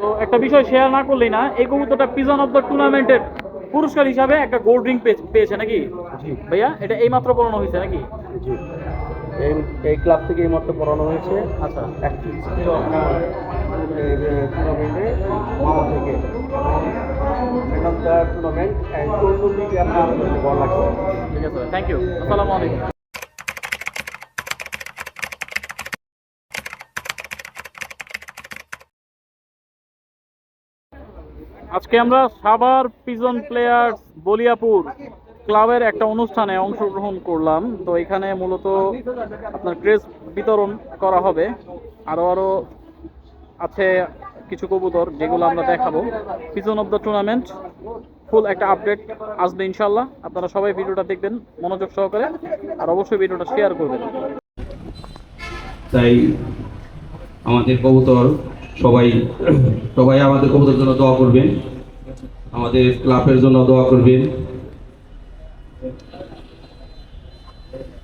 তো একটা বিষয় শেয়ার না করলেই না এই কবুতরটা পিজন অফ দ্য টুর্নামেন্টের পুরস্কার হিসাবে একটা গোল্ড রিং পেয়েছে নাকি? জি। ভাইয়া এটা এই মাত্র পড়ানো হয়েছে নাকি? জি। এই এই ক্লাব থেকে এই মাত্র পড়ানো হয়েছে। আচ্ছা। টুর্নামেন্টে মামা থেকে। Man of the tournament and ঠিক আছে থ্যাংক ইউ আসসালামু আলাইকুম। আজকে আমরা সাভার পিজন প্লেয়ার্স বলিয়াপুর ক্লাবের একটা অনুষ্ঠানে অংশগ্রহণ করলাম। তো এখানে মূলত আপনার ক্রেজ বিতরণ করা হবে। আরও আরও আছে কিছু কবুতর যেগুলো আমরা দেখাবো। Pigeon of the tournament full একটা আপডেট আসবে ইনশাল্লাহ আপনারা সবাই ভিডিওটা দেখবেন, মনোযোগ সহকারে। আর অবশ্যই ভিডিওটা শেয়ার করবেন। তাই আমাদের কবুতর সবাই সবাই আমাদের কবুতর জন্য দোয়া করবেন। আমাদের ক্লাবের জন্য দোয়া করবেন।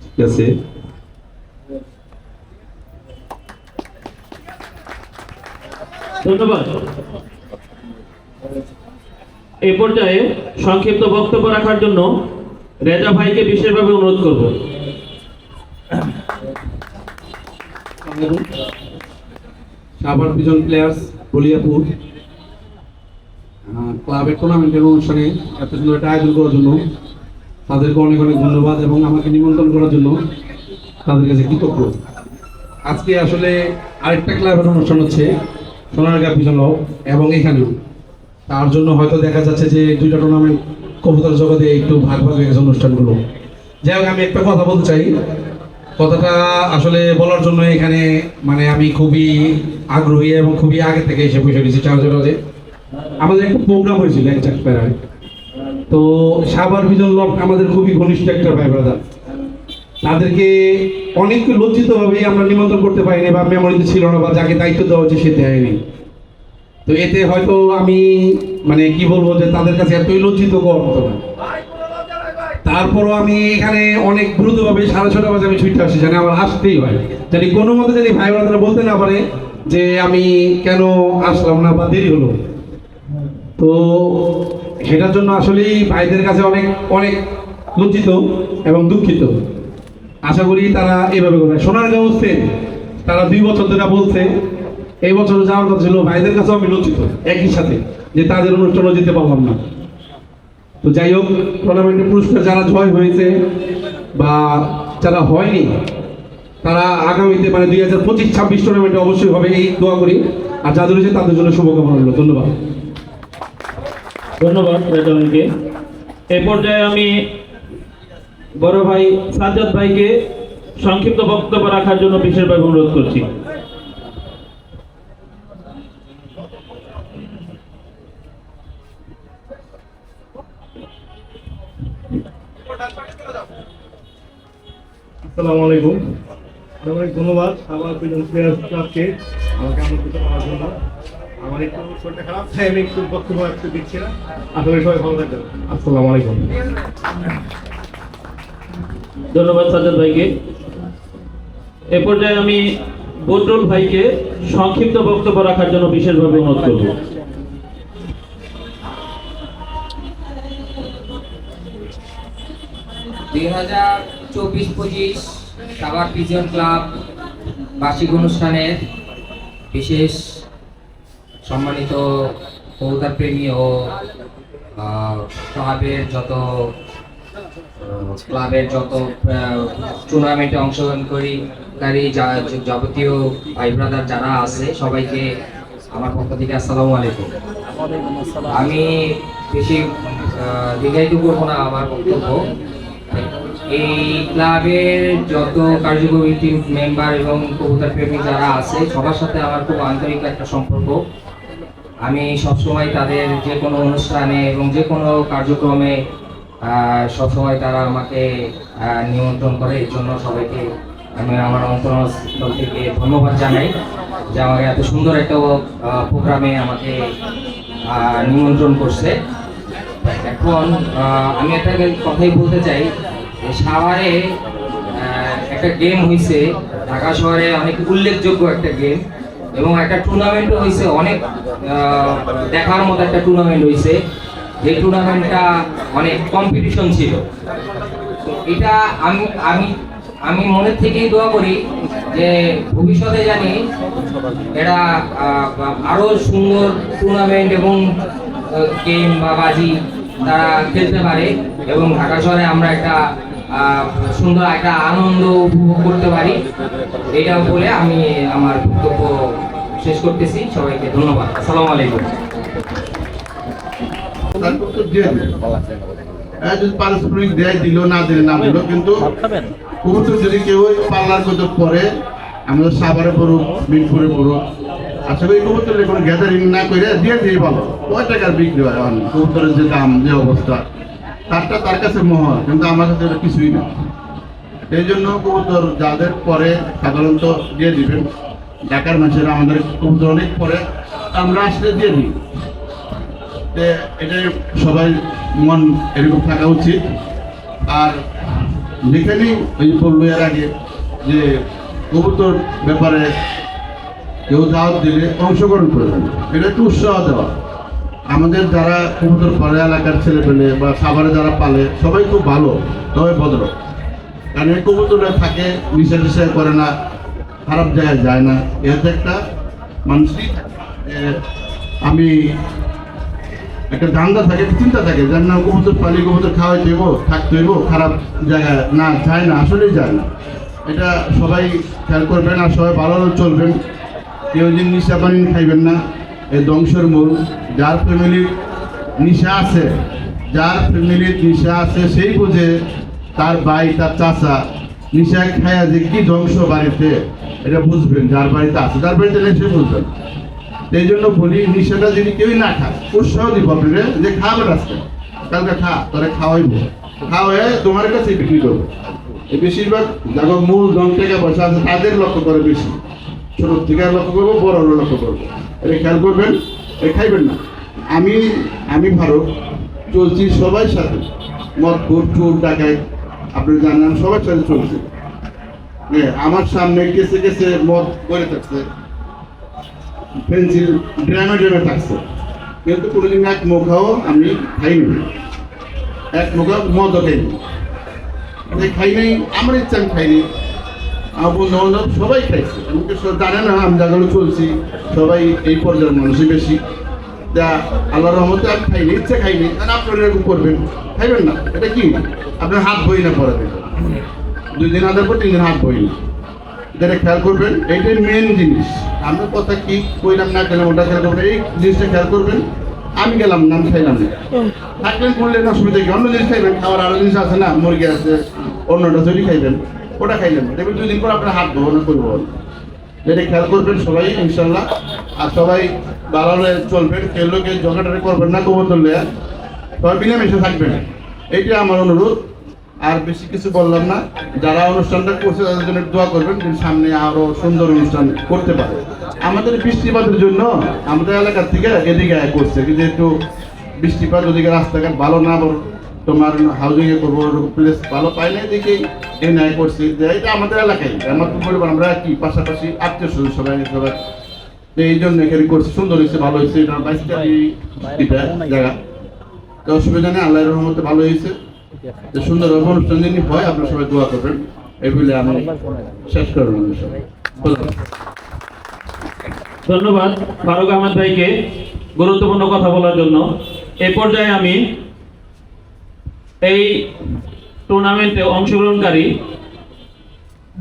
ঠিক আছে। ধন্যবাদ। এ পর্যায়ে সংক্ষিপ্ত বক্তব্য রাখার জন্য রেজা ভাইকে বিশেষভাবে অনুরোধ করব। Savar pigeon players Baliyapur. ক্লাবের টুর্নামেন্টের অনুষ্ঠানে এত সুন্দর একটা আয়োজন করার জন্য তাদেরকে অনেক অনেক ধন্যবাদ এবং আমাকে নিমন্ত্রণ করার জন্য তাদের কাছে কৃতজ্ঞ। আজকে আসলে আরেকটা ক্লাবের অনুষ্ঠান হচ্ছে সোনারগাঁ হক এবং এখানেও। তার জন্য হয়তো দেখা যাচ্ছে যে দুইটা টুর্নামেন্ট কবুতর জগতে একটু ভাগ ভাগ হয়ে গেছে অনুষ্ঠানগুলো। যাই হোক, আমি একটা কথা বলতে চাই। কথাটা আসলে বলার জন্য এখানে মানে আমি খুবই আগ্রহী এবং খুবই আগে থেকে এসে বসে রয়েছি চার্জারে আমাদের একটা প্রোগ্রাম হয়েছিল তো সাবার বিজন লক আমাদের খুবই ঘনিষ্ঠ একটা ভাই ব্রাদার তাদেরকে অনেক লজ্জিতভাবেই আমরা নিমন্ত্রণ করতে পারিনি বা মেমোরিতে ছিল না বা যাকে দায়িত্ব দেওয়া হচ্ছে সে দেয়নি। তো এতে হয়তো আমি মানে কি বলব যে তাদের কাছে এতই লজ্জিত হতো না। তারপরও আমি এখানে অনেক দ্রুতভাবে সাড়ে ছটা বাজে আমি ছুটতে আসি, জানি আমার আসতেই হয়। জানি কোনো মতে জানি ভাই বোনেরা বলতে না পারে যে আমি কেন আসলাম না বা দেরি হলো। তো সেটার জন্য আসলেই ভাইদের কাছে অনেক অনেক লজ্জিত এবং দুঃখিত। আশা করি তারা এভাবে করবে সোনারগাঁও সেম তারা দুই বছর ধরে বলছে, এই বছর যাওয়ার কথা ছিল, ভাইদের কাছেও আমি লজ্জিত, একই সাথে, যে তাদের অনুষ্ঠানও যেতে পারলাম না। তো যাই হোক টুর্নামেন্টের পুরস্কার যারা জয় হয়েছে বা যারা হয়নি, তারা আগামীতে মানে দুই হাজার পঁচিশ, ছাব্বিশ টুর্নামেন্টে অবশ্যই হবে, এই দোয়া করি। আর যাদের রয়েছে, তাদের জন্য শুভকামনা রইল। ধন্যবাদ। ধন্যবাদ এ পর্যায়ে আমি বড় ভাই সাজ্জাদ ভাইকে সংক্ষিপ্ত বক্তব্য রাখার জন্য বিশেষভাবে অনুরোধ করছি। আসসালামু আলাইকুম। অনেক ধন্যবাদ। আমার প্রিজন প্লেয়ার্স ক্লাবকে আমাকে আমন্ত্রিত করার জন্য। আমার একটু শরীরটা খারাপ তাই আমি একটু বক্তব্য একটু দিচ্ছি না। আশা করি সবাই ভালো থাকবেন। আসসালামু আলাইকুম। ধন্যবাদ সাজ্জাদ ভাইকে। এ পর্যায়ে আমি বদরুল ভাইকে সংক্ষিপ্ত বক্তব্য রাখার জন্য বিশেষভাবে অনুরোধ করব। দুই হাজার চব্বিশ পঁচিশ সাভার পিজন ক্লাব বার্ষিক অনুষ্ঠানের বিশেষ সম্মানিত কবুতর প্রেমী ও ক্লাবের যত ক্লাবের যত টুর্নামেন্টে অংশগ্রহণ করি কারী যা- যাবতীয় ভাই ব্রাদার যারা আছে সবাইকে আমার পক্ষ থেকে আসসালামু আলাইকুম। আমি বেশি দীর্ঘায়িত করব না আমার বক্তব্য। এই ক্লাবের যত কার্যকরী মেম্বার এবং কবুতর প্রেমী যারা আছে, সবার সাথে আমার খুব আন্তরিক একটা সম্পর্ক। আমি সবসময় তাদের যে কোনো অনুষ্ঠানে এবং যে কোনো কার্যক্রমে সবসময় তারা আমাকে নিমন্ত্রণ করে। এর জন্য সবাইকে আমি আমার অন্তরস্থল থেকে ধন্যবাদ জানাই যে আমাকে এত সুন্দর একটা প্রোগ্রামে আমাকে নিমন্ত্রণ করছে। এখন আমি একটা কথাই বলতে চাই। সাভারে একটা গেম হয়েছে ঢাকা শহরে অনেক উল্লেখযোগ্য একটা গেম এবং একটা টুর্নামেন্টও হয়েছে অনেক দেখার মতো একটা টুর্নামেন্ট হয়েছে যে টুর্নামেন্টটা অনেক কম্পিটিশন ছিল। এটা আমি আমি আমি মনের থেকেই দোয়া করি যে ভবিষ্যতে জানি এটা আরও সুন্দর টুর্নামেন্ট এবং গেম বা বাজি তারা খেলতে পারে। এবং ঢাকা শহরে আমরা একটা সুন্দর একটা আনন্দ উপভোগ করতে পারি। এটা বলে আমি আমার বক্তব্য শেষ করতেছি। সবাইকে ধন্যবাদ। আসসালামু আলাইকুম। যদি কেউ না করে দিয়ে ভালো বিক্রি কবুতরের যে দাম, যে অবস্থা তারটা তার কাছে মহল, কিন্তু আমার কাছে কিছুই না। এই জন্য কবুতর যাদের পরে সাধারণত দিয়ে দিবেন, ঢাকার মানুষেরা আমাদের কবুতর অনেক পরে, আমরা আসলে দিয়ে দিই। যে এটা সবাই মন এরকম থাকা উচিত। আর যেখানেই ওই বলল এর আগে যে কবুতর ব্যাপারে কেউ দাওয়াত দিলে অংশগ্রহণ করবেন এটা একটু উৎসাহ দেওয়া। আমাদের যারা কবুতর পালে এলাকার ছেলে পেলে বা সাভারে যারা পালে সবাই খুব ভালো তবে ভদ্র। কারণ এই কবুতরে থাকে নিশা টিশা করে না খারাপ জায়গায় যায় না। এতে একটা এ, আমি একটা ধান্দা থাকে চিন্তা থাকে যার না কবুতর পালি কবুতর খাওয়াই দেব থাকতে হইব খারাপ জায়গায় না যায় না আসলেই যায় না। এটা সবাই খেয়াল করবেন আর সবাই ভালো চলবেন। কেউ যে নিশা পানি খাইবেন না এই ধ্বংসের মূল, যার ফ্যামিলির নিশা আছে, যার ফ্যামিলির নিশা আছে সেই বুঝে তার ভাই, তার চাচা নিশা খায়া যে কি ধ্বংস বাড়িতে, এটা বুঝবেন, যার বাড়িতে আছে, যার বাড়িতে নেই সে বুঝবেন এই জন্য বলি, নিশাটা যদি কেউই না খায়, উৎসাহ দিব আপনাকে যে খাবে রাস্তায় কালকে খা খাওয়াইব। খাওয়াই তোমার কাছে বিক্রি করব। এই বেশিরভাগ যারা মূল দম থেকে বসে আছে, তাদের লক্ষ্য করে বেশি। ছোট থেকে লক্ষ্য করব, বড় লক্ষ্য করব। এটা খেয়াল করবেন, এটা খাইবেন না। আমি আমি ভারত চলছি সবাই সাথে। মদ চোর চোর ডাকায় আপনি জানেন সবার সাথে চলছে। আমার সামনে কেসে কেসে মদ করে থাকছে। পেন্সিল ড্রামে ড্রামে থাকছে। কিন্তু কোনোদিন এক মুখাও আমি খাইনি। এক মুখা মদও খাইনি। খাই নাই, আমার ইচ্ছা আমি খাইনি বন্ধু বান্ধব সবাই খাইছে। সব জানে না আমি যেগুলো চলছি। সবাই এই পর্যায়ের মানুষই বেশি। যা আল্লাহ রহমতে আমি খাইনি, ইচ্ছা খাইনি আর আপনারা এরকম করবেন। খাইবেন না, এটা কি? আপনার হাত বই না পরে দুই দিন আদার পর তিন দিন হাত বই না। যেটা খেয়াল করবেন এইটাই মেন জিনিস। আমরা কথা কি কইলাম না খেলাম ওটা খেয়াল করবেন, এই জিনিসটা খেয়াল করবেন, আমি গেলাম না আমি খাইলাম না। থাকলেন করলেন অসুবিধা কি? অন্য জিনিস খাইবেন, খাওয়ার আরও জিনিস আছে না, মুরগি আছে, অন্যটা যদি খাইবেন। ওটা খাইলেন দেখবেন দুই দিন পর আপনার হাত না করব এটা খেয়াল করবেন সবাই ইনশাল্লাহ আর সবাই ভালো চলবেন, কেউ লোকে জগাটারে করবেন না কবর তুললে সবাই মিলেমিশে থাকবেন। এইটা আমার অনুরোধ। আর বেশি কিছু বললাম না। যারা অনুষ্ঠানটা করছে, তাদের জন্য দোয়া করবেন যে সামনে আরও সুন্দর অনুষ্ঠান করতে পারে। আমাদের বৃষ্টিপাতের জন্য আমাদের এলাকার থেকে এদিকে করছে। কিন্তু একটু বৃষ্টিপাত ওদিকে রাস্তাঘাট ভালো না বল তোমার হাউজিং এ করব প্লেস ভালো পাই না এদিকেই এই ন্যায় করছি। যে এটা আমাদের এলাকায় আমার তো পরিবার আমরা কি পাশাপাশি আত্মীয় স্বজন সবাই সবাই। তো এই জন্য এখানে করছি সুন্দর হয়েছে ভালো হয়েছে এটা বাইশটা জায়গা। তো অসুবিধা নেই আল্লাহর রহমতে ভালো হয়েছে। যে সুন্দর অনুষ্ঠান যিনি হয় আপনারা সবাই দোয়া করবেন। এই বলে আমি শেষ করবেন ধন্যবাদ ফারুক আহমেদ ভাইকে গুরুত্বপূর্ণ কথা বলার জন্য। এ পর্যায়ে আমি এই টুর্নামেন্টে অংশগ্রহণকারী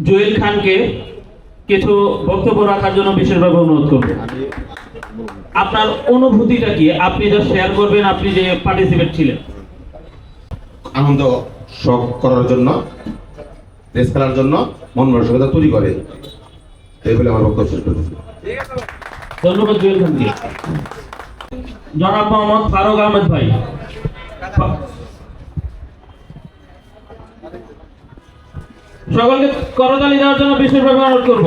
জুয়েল খানকে কিছু বক্তব্য রাখার জন্য বিশেষভাবে অনুরোধ করব। আপনার অনুভূতিটা কি? আপনি যা শেয়ার করবেন আপনি যে পার্টিসিপেট ছিলেন। আনন্দ শখ করার জন্য দেশ খেলার জন্য মন মানসিকতা তৈরি করে। এই বলে আমার বক্তব্য শেষ করতেছি ধন্যবাদ জুয়েল খানকে। জনাব মোহাম্মদ ফারুক আহমেদ ভাই সকলকে করতালি দেওয়ার জন্য বিশেষভাবে অনুরোধ করব।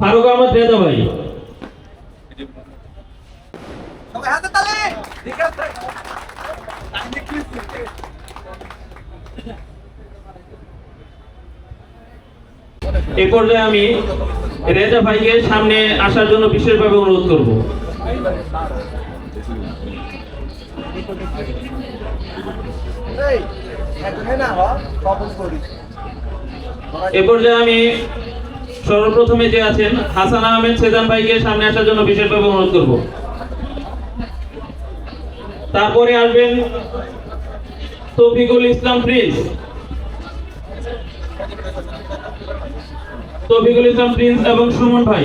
ফারুক আহমেদ রেজা ভাই। এ পর্যায়ে আমি রেজা ভাইকে সামনে আসার জন্য বিশেষভাবে অনুরোধ করব। এ পর্যায়ে আমি সর্বপ্রথমে যে আছেন হাসান আহমেদ সেজান ভাইকে সামনে আসার জন্য বিশেষভাবে অনুরোধ করব তারপরে আসবেন তৌফিকুল ইসলাম প্রিন্স তৌফিকুল ইসলাম প্রিন্স এবং সুমন ভাই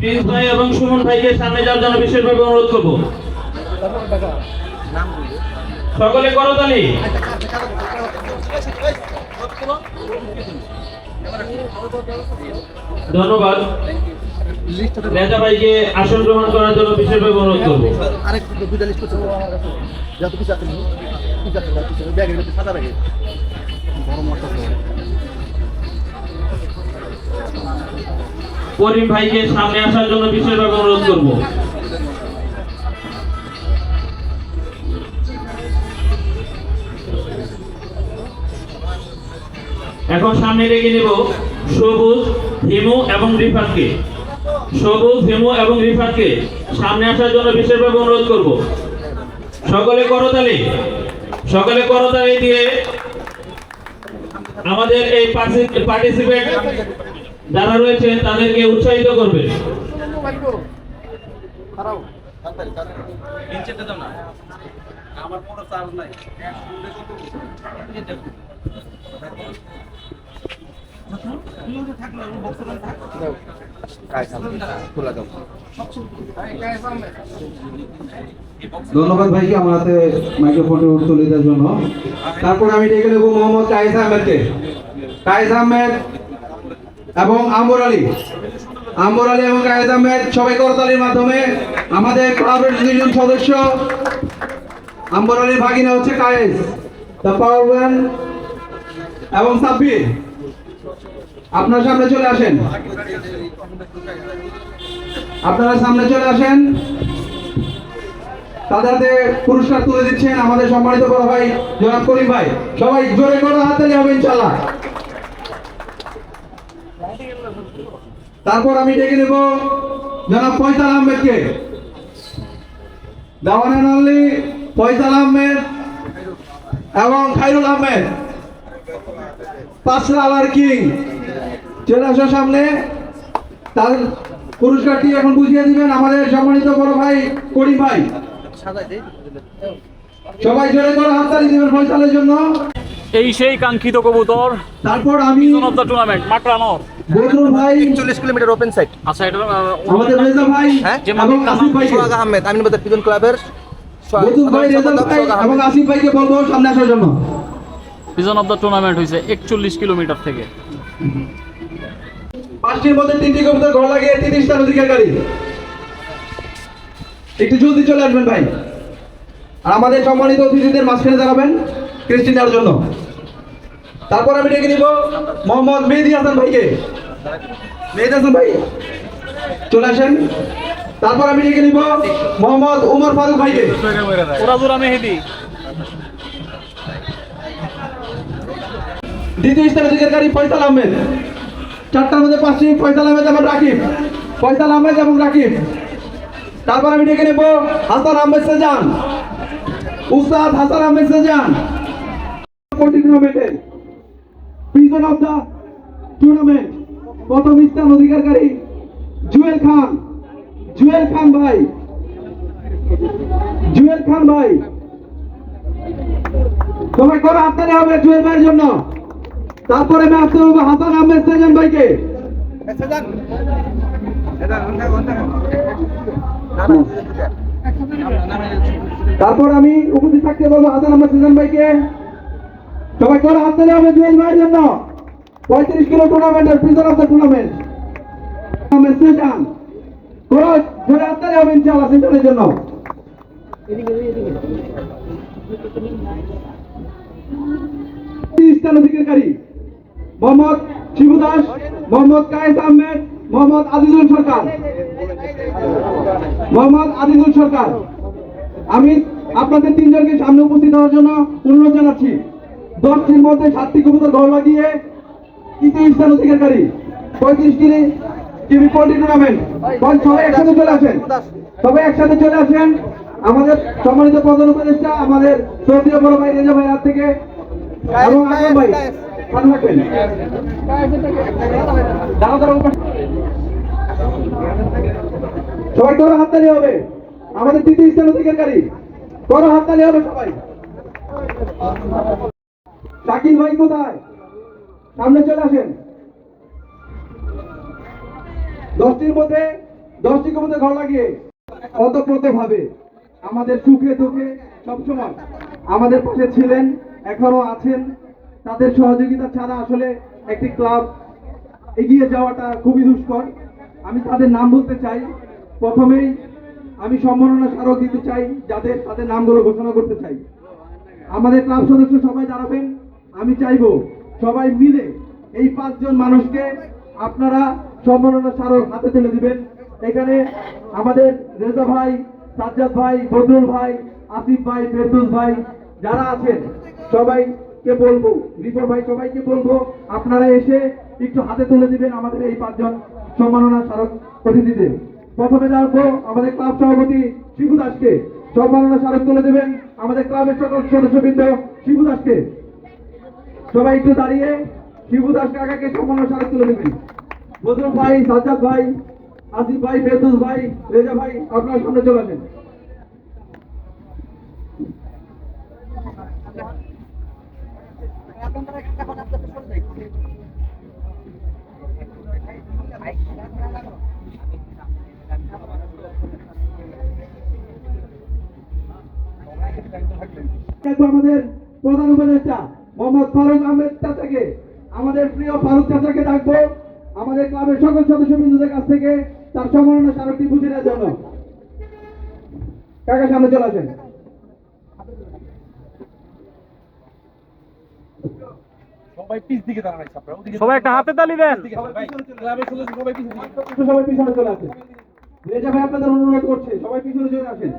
প্রিন্স ভাই এবং সুমন ভাইকে সামনে যাওয়ার জন্য বিশেষভাবে অনুরোধ করব। সকলে করতালি ধন্যবাদ। নেতা ভাইকে আসন গ্রহণ করার জন্য বিশেষভাবে অনুরোধ করব। আরেক করিম ভাইকে সামনে আসার জন্য বিশেষভাবে অনুরোধ করব। এখন সামনে রেখে নেব সবুজ, হিমু এবং রিফাতকে। সবুজ, হিমু এবং রিফাতকে সামনে আসার জন্য বিশেষভাবে অনুরোধ করব। সকলে করতালি? সকলে করতালি দিয়ে আমাদের এই পার্টিসিপেট যারা রয়েছে, তাদেরকে উৎসাহিত করবে। ধন্যবাদ ভাইকে আমার হাতে মাইক্রোফোনে তুলে দেওয়ার জন্য। তারপরে আমি ডেকে নেব মোহাম্মদ কায়েস আহমেদকে। কায়েস আহমেদ এবং আম্বর আলী। আম্বর আলী এবং কায়েস আহমেদ সবাই করতালির মাধ্যমে আমাদের ক্লাবের দুজন সদস্য। আম্বর আলীর ভাগিনা হচ্ছে কায়েস দ্য পাওয়ার এবং সাব্বির। আপনার সামনে চলে আসেন। আপনারা সামনে চলে আসেন। তাদের হাতে পুরস্কার তুলে দিচ্ছেন আমাদের সম্মানিত বড় ভাই জনাব করিম ভাই। সবাই জোরে করে হাততালি হবে ইনশাল্লাহ তারপর আমি ডেকে নেব জনাব ফয়সাল আহমেদকে। দাওয়ান আলী ফয়সাল আহমেদ এবং খাইরুল আহমেদ। পাঁচরা আলার কিং। চলে আসার সামনে। তার পুরস্কারটি এখন বুঝিয়ে দিবেন আমাদের সম্মানিত বড় ভাই করিম ভাই। সবাই জোরে করে হাততালি দিবেন ফয়সালের জন্য। এই সেই কাঙ্ক্ষিত কবুতর তারপর আমি পিজন অফ দ্য টুর্নামেন্ট মাকড়ানোর বদরুল ভাই চল্লিশ কিলোমিটার ওপেন সাইড আচ্ছা এটা আমাদের রেজা ভাই হ্যাঁ? এবং আসিফ ভাইকে। সোহাগ আহমেদ আমিনবাজার পিজন ক্লাবের বদরুল ভাই রেজা ভাই এবং আসিফ ভাইকে বলব সামনে আসার জন্য। পিজন অফ দ্য টুর্নামেন্ট হয়েছে একচল্লিশ কিলোমিটার থেকে। পাঁচটির মধ্যে তিনটি কবুতর ঘর লাগিয়ে তিরিশ টাকা অধিকারী একটু জলদি চলে আসবেন ভাই। আর আমাদের সম্মানিত অতিথিদের মাঝখানে দাঁড়াবেন ক্রিস্টি নেওয়ার জন্য। তারপর আমি ডেকে নিব মোহাম্মদ মেহেদি হাসান ভাইকে। মেহেদি হাসান ভাই চলে আসেন। তারপর আমি ডেকে নিব মোহাম্মদ উমর ফারুক ভাইকে। মেহেদি। দ্বিতীয় স্থানে অধিকারী ফয়সাল আহমেদ। চারটার মধ্যে পাঁচটি ফয়সাল আহমেদ এবং রাকিব। ফয়সাল আহমেদ এবং রাকিব। তারপর আমি ডেকে নেব হাসান আহমেদ সেজান। উস্তাদ হাসান আহমেদ সেজান। টুর্নামেন্টে প্রিজন অফ দ্য টুর্নামেন্ট প্রথম স্থান অধিকারী জুয়েল খান। জুয়েল খান ভাই। জুয়েল খান ভাই। সবাই করে হাততালি হবে জুয়েল ভাইয়ের জন্য। তারপরে আসতে হবে হাসান আহমেদ সেজান ভাইকে। তারপর আমি উপস্থিত থাকতে বলব হাসান আহমদ সিজন ভাইকে। সবাই করে হাত তালি হবে জুয়েল ভাইয়ের জন্য। পঁয়ত্রিশ কিলো টুর্নামেন্টের প্রিজন অফ দ্য টুর্নামেন্ট হাত হবে জন্য। স্থান অধিকারী মোহাম্মদ শিবু দাস, মোহাম্মদ কায়েস আহমেদ, মোহাম্মদ আজিজুল সরকার। মোহাম্মদ আজিজুল সরকার। আমি আপনাদের তিনজনকে সামনে উপস্থিত হওয়ার জন্য অনুরোধ জানাচ্ছি। দশটির মধ্যে সাতটি কবুতর ঘর লাগিয়ে তৃতীয় স্থান অধিকারী পঁয়ত্রিশ কিলি টিভি পোল্ট্রি টুর্নামেন্ট সবাই একসাথে চলে আসেন। সবাই একসাথে চলে আসেন আমাদের সম্মানিত প্রধান উপদেষ্টা আমাদের শ্রদ্ধীয় বড় ভাই রেজা ভাই হাত থেকে। এবং আকরাম ভাই ভালো থাকবেন। সবাই তোর হাততালি হবে। আমাদের তৃতীয় স্থান অধিকারী তোর হাততালি হবে সবাই। শাকিল ভাই কোথায়? সামনে চলে আসেন। দশটির মধ্যে দশটির মধ্যে ঘর লাগিয়ে। অতপ্রত ভাবে আমাদের সুখে দুঃখে সবসময় আমাদের পাশে ছিলেন, এখনও আছেন। তাদের সহযোগিতা ছাড়া আসলে একটি ক্লাব এগিয়ে যাওয়াটা খুবই দুষ্কর। আমি তাদের নাম বলতে চাই। প্রথমেই আমি সম্মাননা স্মারক দিতে চাই, যাদের তাদের নামগুলো ঘোষণা করতে চাই। আমাদের ক্লাব সদস্য সবাই দাঁড়াবেন। আমি চাইব সবাই মিলে এই পাঁচজন মানুষকে আপনারা সম্মাননা স্মারক হাতে তুলে দিবেন। এখানে আমাদের রেজা ভাই, সাজ্জাদ ভাই, বদরুল ভাই, আসিফ ভাই, ফেরদুস ভাই যারা আছেন, সবাইকে বলব রিপোর্ট ভাই সবাইকে বলব, আপনারা এসে একটু হাতে তুলে দিবেন আমাদের এই পাঁচজন সম্মাননা স্মারক অতিথিদের। প্রথমে জানব আমাদের ক্লাব সভাপতি শিবু দাসকে। সম্মাননা স্মারক তুলে দেবেন আমাদের ক্লাবের সকল সদস্যবৃন্দ শিবু দাসকে। সবাই একটু দাঁড়িয়ে শিবু দাস কাকাকে সম্মাননা স্মারক তুলে দেবেন। বদরুল ভাই সাজ্জাদ ভাই আসিফ ভাই ফেরদুস ভাই রেজা ভাই আপনার সামনে চলে আসেন। আমাদের প্রধান উপদেষ্টা মোহাম্মদ ফারুক আহমেদ চাচাকে আমাদের প্রিয় ফারুক চাচাকে ডাকবো। আমাদের ক্লাবের সকল সদস্য বিন্দুদের কাছ থেকে তার সম্মাননা স্মারকটি বুঝে নেওয়ার জন্য। কাকা সামনে চলে আসেন। সবাই একটা হাতে তালি দেন। সবাই পিছনে চলে আসেন। রেজা ভাই আপনাদের অনুরোধ করছে সবাই পিছনে চলে আসেন।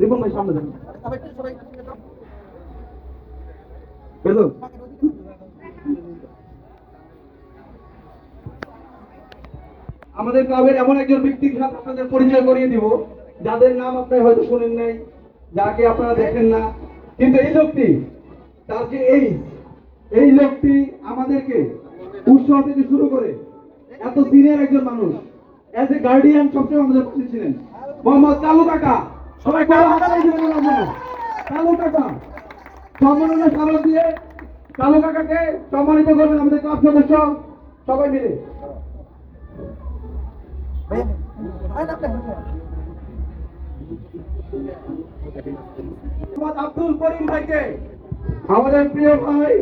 রিপন ভাই সামনে যান। বেদন আমাদের ক্লাবের এমন একজন ব্যক্তির সাথে আপনাদের পরিচয় করিয়ে দিব, যাদের নাম আপনারা হয়তো শুনেন নাই, যাকে আপনারা দেখেন না। কিন্তু এই লোকটি, তার যে এই এই লোকটি আমাদেরকে উৎসাহ থেকে শুরু করে এত দিনের একজন মানুষ অ্যাজ এ গার্ডিয়ান সবসময় আমাদের পাশে ছিলেন। মোহাম্মদ কালু কাকা সবাই কালু কাকা। সম্মাননা স্মারক দিয়ে কালু কাকাকে সম্মানিত করবেন আমাদের ক্লাব সদস্য। সবাই মিলে। আব্দুল করিম ভাইকে। আমাদের প্রিয় ভাই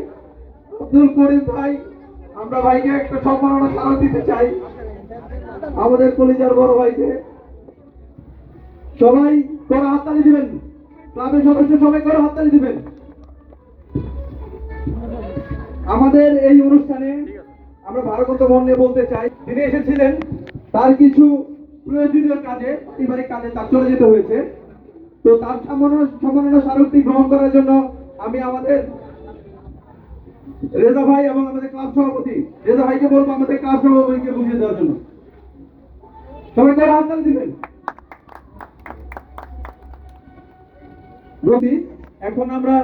আব্দুল করিম ভাই, আমরা ভাইকে একটা সম্মাননা স্মারক দিতে চাই আমাদের কলিজার বড় ভাইকে। সবাই করে হাততালি দিবেন। ক্লাবের সদস্য সবাই করে হাততালি দিবেন। আমাদের এই অনুষ্ঠানে আমরা ভারগত মন বলতে চাই তিনি এসেছিলেন, তার কিছু প্রয়োজনীয় কাজে পারিবারিক কাজে তার চলে যেতে হয়েছে। তো তার সম্মাননা স্মারকটি গ্রহণ করার জন্য আমি আমাদের রেজা ভাই এবং আমাদের ক্লাব সভাপতি, রেজা ভাইকে বলব আমাদের ক্লাব সভাপতিকে বুঝিয়ে দেওয়ার জন্য। সবাই করে হাততালি দিবেন। এখন আমরা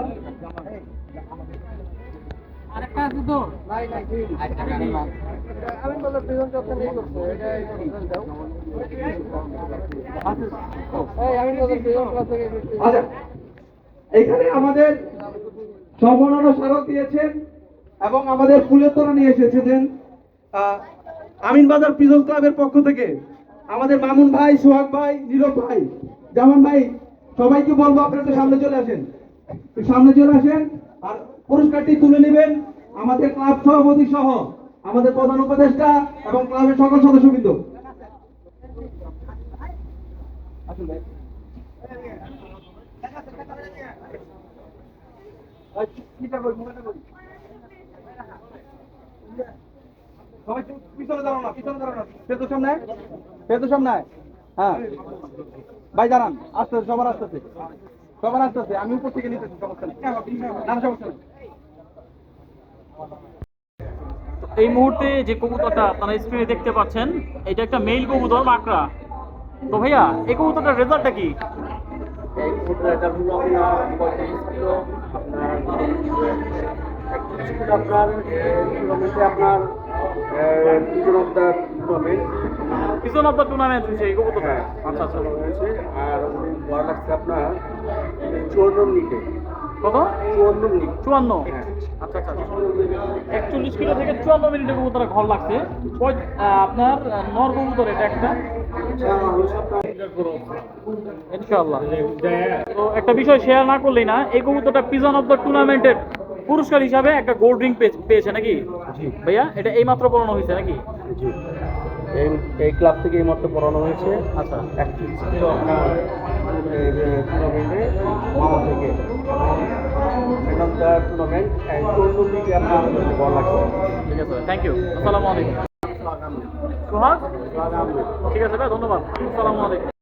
আচ্ছা। এখানে আমাদের সম্মাননা স্মারক দিয়েছেন এবং আমাদের ফুলের তোরা নিয়ে এসেছেন আহ, আমিন বাজার পিজল ক্লাবের পক্ষ থেকে আমাদের মামুন ভাই সোহাগ ভাই নীরব ভাই। জামান ভাই সবাইকে বলব আপনারা একটু সামনে চলে আসেন। সামনে চলে আসেন আর পুরস্কারটি তুলে নেবেন আমাদের ক্লাব সভাপতি সহ আমাদের প্রধান উপদেষ্টা এবং ক্লাবের সকল সদস্যবৃন্দ। পিছনে দাঁড়াও না, পিছনে দাঁড়াও না। সেতু সামনে সামনে। হ্যাঁ। ভাই, দাঁড়ান। আস্তে আস্তে সবার আসতেছে। সবার আসতেছে। আমি উপর থেকে নিতেছি, সমস্যা নেই। সমস্যা নেই। এই মুহূর্তে যে কবুতরটা আপনারা স্ক্রিনে দেখতে পাচ্ছেন এটা একটা মেইল কবুতর মাকড়া তো ভাইয়া এই কবুতরটার রেজাল্টটা কি? পিছন অফ দ্য টুর্নামেন্ট হয়েছে এই কবুতরটা। আচ্ছা আচ্ছা আর বড় লাগছে আপনার মিনিটে। কত? চুয়ান্ন আচ্ছা আচ্ছা একচল্লিশ কিলো থেকে চুয়ান্ন মিনিটে কবুতরা ঘর লাগছে। আপনার নর কবুতর এটা একটা? তো একটা বিষয় শেয়ার না করলেই না এই কবুতরটা পিজন অফ দ্য টুর্নামেন্টের পুরস্কার হিসাবে একটা গোল্ড রিং পেয়েছে নাকি? ভাইয়া এটা এইমাত্র পড়ানো হয়েছে নাকি? জি। এই এই ক্লাব থেকে এই মাত্র পড়ানো হয়েছে। আচ্ছা। টুর্নামেন্টে মামা থেকে সেখান দ্য টুর্নামেন্ট অ্যান্ড চৌদ্দ দিকে আপনার বল লাগছে ঠিক আছে থ্যাংক ইউ আসসালামু আলাইকুম সোহাগ ঠিক আছে ভাই ধন্যবাদ। আসসালামু আলাইকুম